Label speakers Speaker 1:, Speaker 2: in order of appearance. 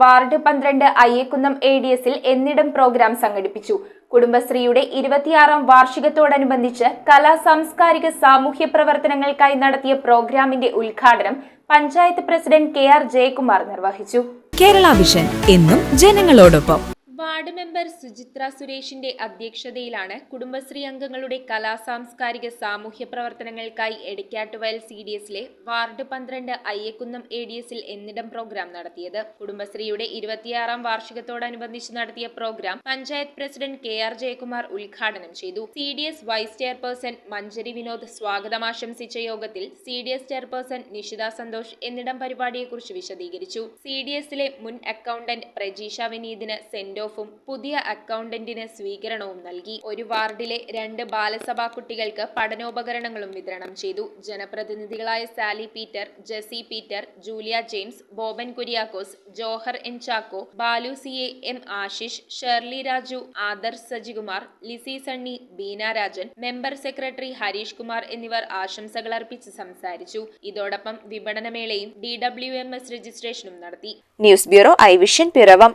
Speaker 1: Ward പന്ത്രണ്ട് Ayyakkunnam A D എസിൽ എന്നിടം programme സംഘടിപ്പിച്ചു. കുടുംബശ്രീയുടെ ഇരുപത്തിയാറാം വാർഷികത്തോടനുബന്ധിച്ച് കലാ സാംസ്കാരിക സാമൂഹ്യ പ്രവർത്തനങ്ങൾക്കായി നടത്തിയ പ്രോഗ്രാമിന്റെ ഉദ്ഘാടനം panchayat president K R Jayakumar നിർവഹിച്ചു.
Speaker 2: കേരള വിഷൻ എന്നും ജനങ്ങളോടൊപ്പം.
Speaker 1: വാർഡ് മെമ്പർ സുചിത്ര സുരേഷിന്റെ അധ്യക്ഷതയിലാണ് കുടുംബശ്രീ അംഗങ്ങളുടെ കലാ സാംസ്കാരിക സാമൂഹ്യ പ്രവർത്തനങ്ങൾക്കായി എടക്കാട്ടുവയൽ സി ഡി എസിലെ വാർഡ് പന്ത്രണ്ട് അയ്യക്കുന്നം എ ഡി എസിൽ എന്നിടം പ്രോഗ്രാം നടത്തിയത്. കുടുംബശ്രീയുടെ ഇരുപത്തിയാറാം വാർഷികത്തോടനുബന്ധിച്ച് നടത്തിയ programme panchayat president K R Jayakumar ഉദ്ഘാടനം ചെയ്തു. C D S vice chairperson Manjari Vinod സ്വാഗതം ആശംസിച്ച യോഗത്തിൽ C D S chairperson Nishitha Santhosh എന്നിടം പരിപാടിയെക്കുറിച്ച് വിശദീകരിച്ചു. സി ഡി എസിലെ മുൻ അക്കൗണ്ടന്റ് പ്രജീഷ വിനീതിന് സെന്റ് ഓഫും പുതിയ അക്കൗണ്ടന്റിന് സ്വീകരണവും നൽകി. ഒരു വാർഡിലെ രണ്ട് ബാലസഭാ കുട്ടികൾക്ക് പഠനോപകരണങ്ങളും വിതരണം ചെയ്തു. ജനപ്രതിനിധികളായ Sally Peter Jessy Peter Julia James Boban Kuriakose Johar N Chacko Balu C A M Ashish Sherly Raju Adarsh Sajikumar Lizy Sunny Beena Rajan member secretary Harish Kumar എന്നിവർ ആശംസകൾ അർപ്പിച്ച് സംസാരിച്ചു. ഇതോടൊപ്പം വിപണനമേളയും ഡി ഡബ്ല്യു എം എസ് രജിസ്ട്രേഷനും നടത്തി.
Speaker 3: News bureau I vision Piravom.